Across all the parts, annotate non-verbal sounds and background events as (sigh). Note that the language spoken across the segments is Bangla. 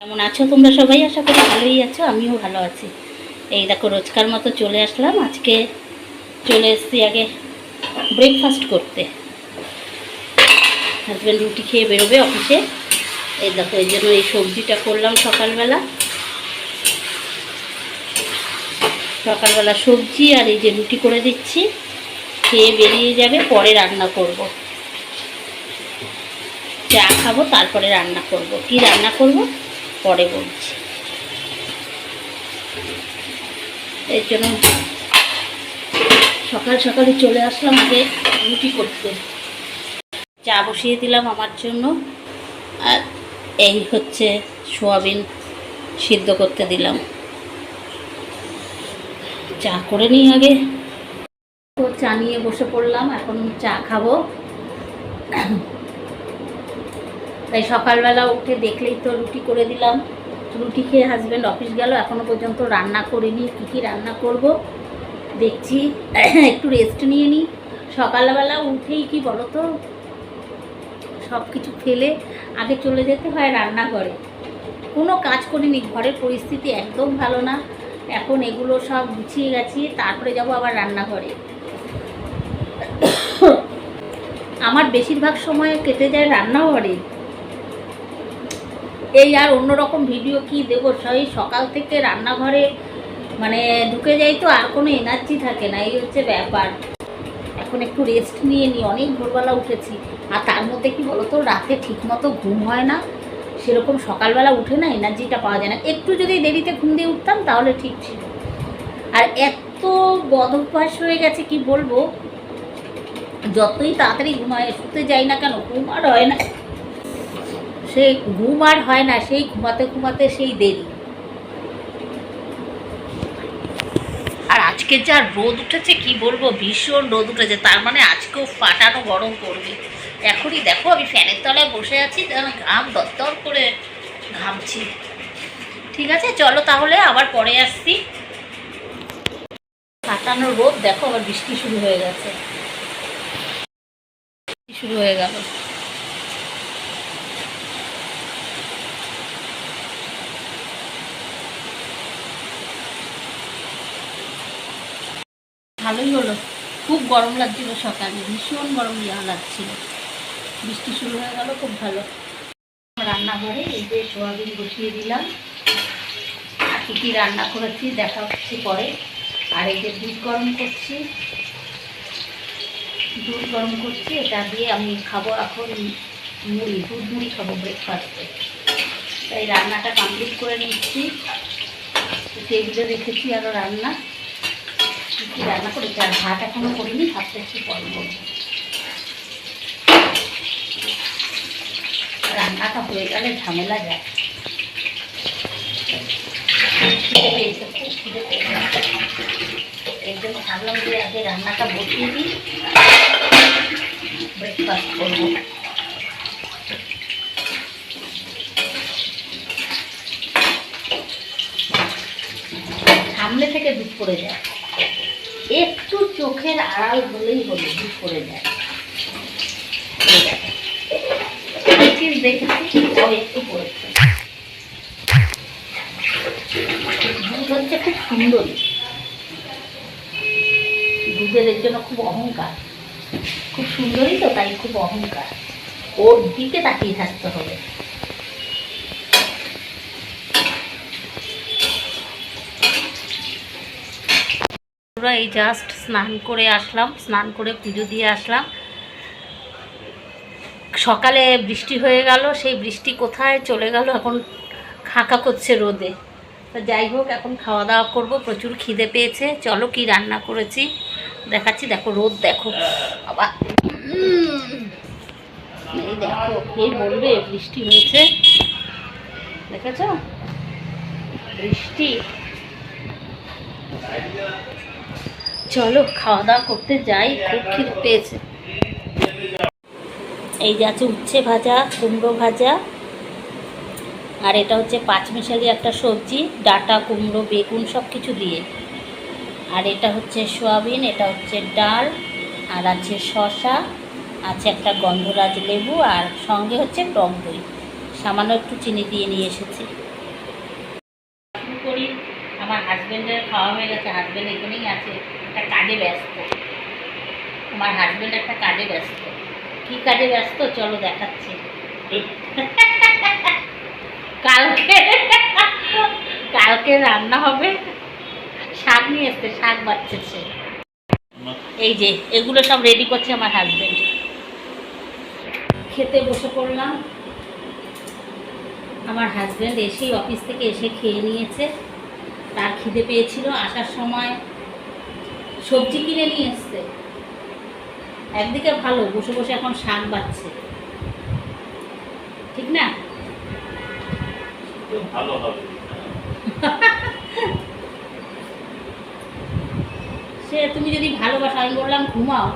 কেমন আছো তোমরা সবাই? আশা করি ভালোই আছো, আমিও ভালো আছি। এই দেখো, রোজকার মতো চলে আসলাম। আজকে চলে এসেছি আগে ব্রেকফাস্ট করতে। হাজব্যান্ড রুটি খেয়ে বেরোবে অফিসে। এই দেখো, এই জন্য এই সবজিটা করলাম সকালবেলা। সকালবেলা সবজি আর এই যে রুটি করে দিচ্ছি। খেয়ে বেরিয়ে যাবে, পরে রান্না করব। চা খাব, তারপরে রান্না করব। কি রান্না করব? পরে বলছি। এর জন্য সকাল সকালে চলে আসলাম আগে রুটি করতে। চা বসিয়ে দিলাম আমার জন্য। আর এই হচ্ছে সোয়াবিন সিদ্ধ করতে দিলাম। চা করে নিই আগে। তো চা নিয়ে বসে পড়লাম, এখন চা খাব। তাই সকালবেলা উঠে দেখলেই তো রুটি করে দিলাম। রুটি খেয়ে হাজব্যান্ড অফিস গেল এখনও পর্যন্ত রান্না করিনি, কী কী রান্না করব দেখছি। (clears throat) একটু রেস্ট নিয়ে নিই সকালবেলা উঠেই কি বলো তো সব কিছু ফেলে আগে চলে যেতে হয় রান্নাঘরে। কোনো কাজ করিনি, ঘরের পরিস্থিতি একদম ভালো না। এখন এগুলো সব গুছিয়ে গেছি তারপরে যাব আবার রান্নাঘরে। (clears throat) আমার বেশিরভাগ সময় কেটে যায় রান্নাঘরে। এই আর অন্যরকম ভিডিও কি দেবো? সেই সকাল থেকে রান্নাঘরে মানে ঢুকে যাই তো, আর কোনো এনার্জি থাকে না, এই হচ্ছে ব্যাপার। এখন একটু রেস্ট নিয়ে নিই অনেক ভোরবেলা উঠেছি। আর তার মধ্যে কি বলতো, রাতে ঠিকমতো ঘুম হয় না। সেরকম সকালবেলা উঠে না এনার্জিটা পাওয়া যায় না। একটু যদি দেরিতে ঘুম দিয়ে উঠতাম, তাহলে ঠিক ছিল। আর এত বদ অভ্যাস হয়ে গেছে, কি বলব? যতই তাড়াতাড়ি ঘুমায়, শুতে যাই না কেন, ঘুম আর হয় না। সেই ঘুম আর হয় না, সেই ঘুমাতে ঘুমাতে সেই দেরি। আর আজকে যা রোদ উঠেছে, কি বলব? ভীষণ রোদ উঠেছে। তার মানে আজকেও ফাটানো গরম পড়বে। এখনই দেখো, আমি ফ্যানের তলায় বসে আছি ঘাম দরদর করে ঘামছি। ঠিক আছে? চলো তাহলে, আবার পরে আসছি। ফাটানো রোদ, দেখো, আবার বৃষ্টি শুরু হয়ে গেছে। শুরু হয়ে গেল। ভালোই হলো। খুব গরম লাগছিল সকালে, ভীষণ গরম ইয়া লাগছিল। বৃষ্টি শুরু হয়ে গেল, খুব ভালো। রান্নাঘরে এই যে সোয়াবিন বসিয়ে দিলাম। কী কী রান্না করেছি দেখা হচ্ছে পরে। আর এই যে দুধ গরম করছি। দুধ গরম করছি, এটা দিয়ে আমি খাব এখন মুড়ি, দুধ মুড়ি খাব ব্রেকফাস্টে তাই রান্নাটা কমপ্লিট করে নিচ্ছি। টেবিলে রেখেছি আরও রান্না। কী রান্না করেছি আর ভাত এখনও করিনি, ভাতটা একটু পরে করব। রান্নাটা হয়ে গেলে ঝামেলা যায়। এর জন্য ভাবলাম যে আগে রান্নাটা বসিয়ে দিই ব্রেকফাস্ট করব। সামনে থেকে দুধ পড়ে যায়। একটু চোখের আড়াল হলেই হলো দুধ পড়ে যায় দেখেছি ও একটু পড়েছে। হচ্ছে খুব সুন্দরী। দুধের জন্য খুব অহংকার। খুব সুন্দরী তো, তাই খুব অহংকার। ওর দিকে তাকিয়ে থাকতে হবে। আমরা এই জাস্ট স্নান করে আসলাম, স্নান করে পুজো দিয়ে আসলাম। সকালে বৃষ্টি হয়ে গেল, সেই বৃষ্টি কোথায় চলে গেল এখন খাকা করছে রোদে। যাই হোক, এখন খাওয়া দাওয়া করব, প্রচুর খিদে পেয়েছে। চলো কি রান্না করেছি, দেখাচ্ছি, দেখো রোদ দেখো। আবার এই দেখো, কে বলবে, বৃষ্টি হয়েছে। দেখেছ? বৃষ্টি। চলো খাওয়া দাওয়া করতে যাই, খুব খিদে পেয়েছে। এই যে আছে উচ্ছে ভাজা, কুমড়ো ভাজা, আর এটা হচ্ছে পাঁচমিশালি একটা সবজি, ডাটা, কুমড়ো, বেগুন সব কিছু দিয়ে। আর এটা হচ্ছে সোয়াবিন, এটা হচ্ছে ডাল, আর আছে শশা আছে একটা গন্ধরাজ লেবু, আর সঙ্গে হচ্ছে টক দই। সামান্য একটু চিনি দিয়ে নিয়ে এসেছি। খাওয়া হয়ে গেছে হাজব্যান্ড এখানেই আছে, একটা কাজে ব্যস্ত। আমার হাজব্যান্ড একটা কাজে ব্যস্ত। কি কাজে ব্যস্ত? চলো দেখাচ্ছি। কালকে কালকে রান্না হবে। শাক নিয়ে এসছে, শাক বাচ্চাছে এই যে, এগুলো সব রেডি করছে আমার হাজবেন্ড খেতে বসে পড়লাম। আমার হাজব্যান্ড এসেই অফিস থেকে এসে খেয়ে নিয়েছে। তার খিদে পেয়েছিল আসার সময় সবজি কিনে নিয়ে এসছে। একদিকে ভালো বসে বসে এখন শাক বাচ্ছে। ঠিক না? ভালো হবে। (laughs) সে তুমি যদি ভালোবাসো আমি বললাম ঘুমাও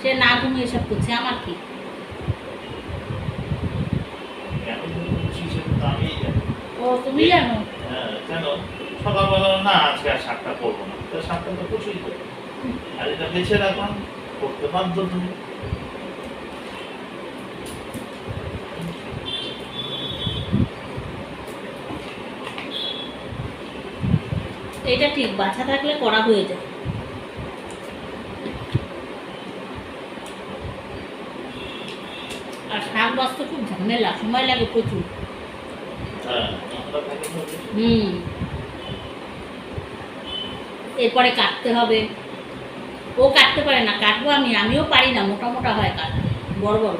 সে না ঘুমিয়ে এসব করছে আমার কি? ও তুমি জানো? হ্যাঁ কেন না আজকে আর শাকটা করব না। তা শাকটা তো কিছুই করব। আর এটা বেছে রাখলাম করতে বাধ্য তুমি। এটা ঠিক বাছা থাকলে করা হয়ে যায়। আর শাক বাঁচতে খুব ঝামেলা সময় লাগে প্রচুর। হ্যাঁ। হুম। এরপরে কাটতে হবে। ও কাটতে পারে না, কাটবো আমি, আমিও পারি না, মোটা মোটা হয় কাটতে বড় বড়।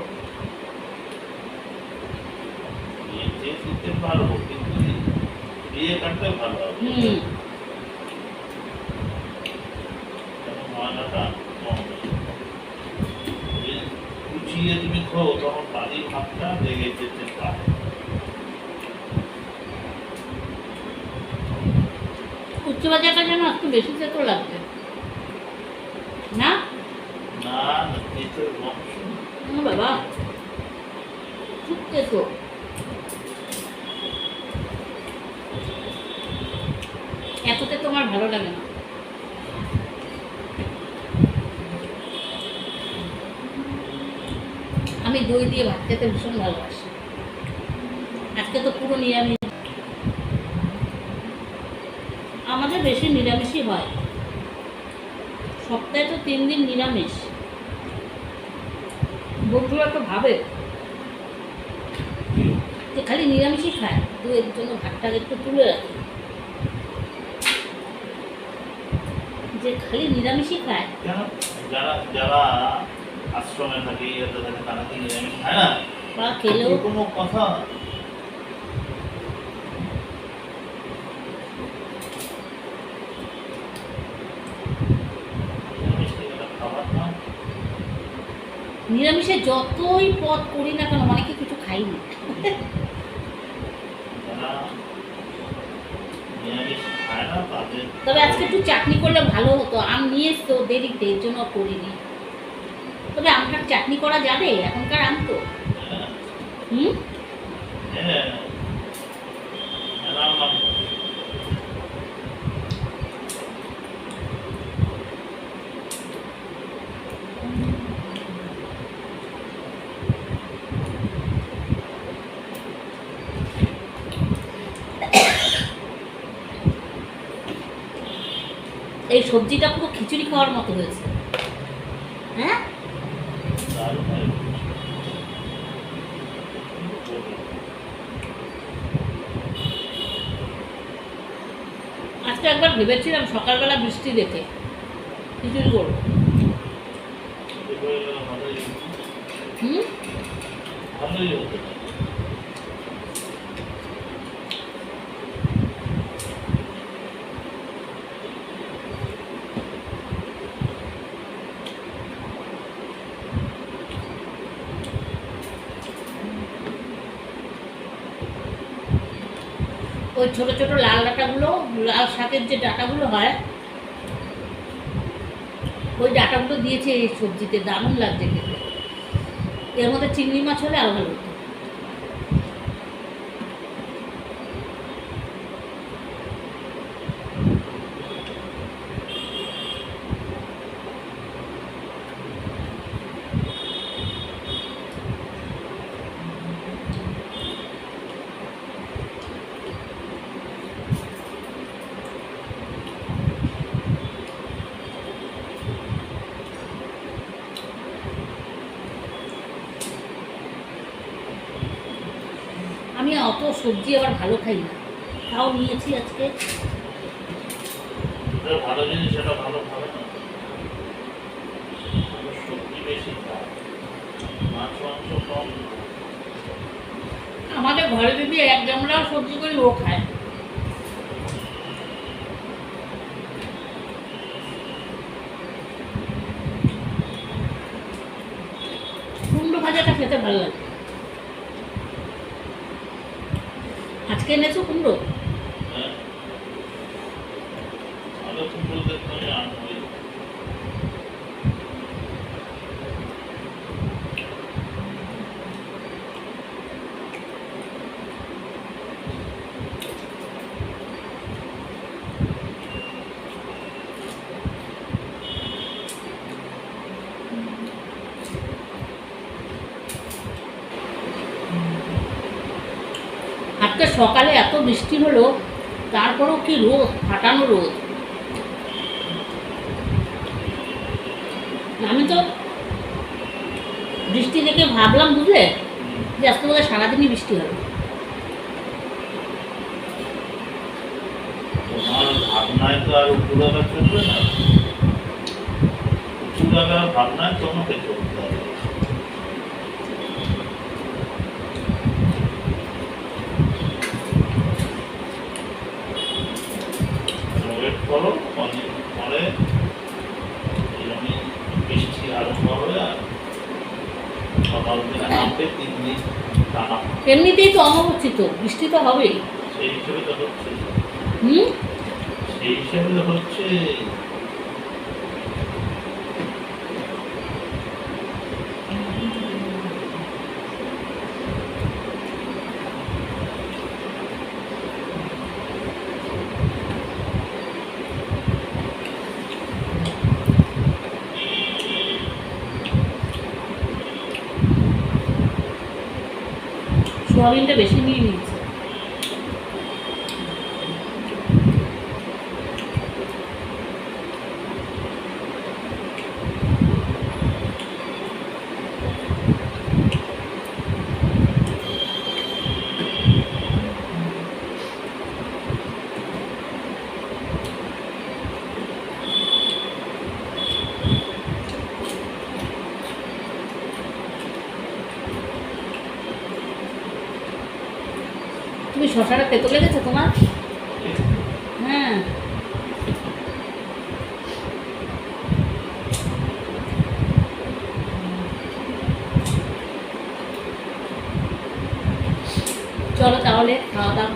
হুম। তুমি খাও তখন বাড়ির ভাতটা লেগে যেতে পারে। উচ্চ বাজারটা যেন একটু বেশি তেতো লাগবে না? বাবা। খুব তেতো এততে তোমার ভালো লাগে না। আমি দই দিয়ে ভাত খেতে ভীষণ ভালোবাসি। আজকে তো পুরো নিরামিষ আমাদের বেশি নিরামিষই হয়। সপ্তাহে তো তিন দিন নিরামিষ। বন্ধুরা তো ভাবে। যে খালি নিরামিষই খায় তো এর জন্য ভাতটা একটু তুলে রাখে। যে খালি নিরামিষই খায়। যারা যারা আশ্রমে থাকে তারা কি নিরামিষ খায় না। বা খেলেও কোনো কথা নিরামিষ কি একটা খাবার না নিরামিষে যতই পদ করি না কেন অনেকে কিছু খাইনি। তবে আজকে একটু চাটনি করলে ভালো হতো, আম নিয়ে এসতো দেরিতে এর জন্য করিনি। তবে আমটার চাটনি করা যাবে, এখনকার আম তো। হুম হ্যাঁ রান্না এই সবজিটা পুরো খিচুড়ি খাওয়ার মতো হয়েছে। হ্যাঁ? আজকে একবার ভেবেছিলাম সকালবেলা বৃষ্টি দেখে। খিচুড়ি করব। হুম? ওই ছোটো ছোটো লাল ডাটাগুলো, লাল শাকের যে ডাটাগুলো হয়, ওই ডাটাগুলো দিয়েছে এই সবজিতে, দারুণ লাগছে খেতে। এর মধ্যে চিংড়ি মাছ হলে আরও অত সবজি আবার ভালো খাই না। তাও নিয়েছি আজকে। ভালো জিনিস সেটা ভালো ভালো সবজি বেশি মাছ মাংস কম। আমাদের ঘরে যদি এক গামলাও সবজি করি ও খায় কুমড়ো ভাজাটা খেতে ভালো লাগে আজকে এনেছো কুমড়ো হ্যাঁ ভালো কুমড়ো দেখতে আমি আনবই আজকে সকালে এত বৃষ্টি হলো তারপরেও কি রোদ ফাটানো রোদ? আমি তো বৃষ্টি দেখে ভাবলাম, বুঝলে? যে আজকে বোধহয় সারাদিনই বৃষ্টি হবে। ভাবনায় তো আর চলবে না। পরে এরকমই বৃষ্টি আরম্ভ হবে আর সকাল থেকে নামবে তিন দিন টানা এমনিতেই তো অমাবস্যি তো বৃষ্টি তো হবেই। সেই হিসেবে তো হচ্ছে। হুম? সেই হিসেবে তো হচ্ছে সোয়াবিনটা বেশি নিয়ে নিয়েছে তুমি শশাটা তেতো লেগেছে তোমার? হ্যাঁ। চলো তাহলে খাওয়া দাওয়া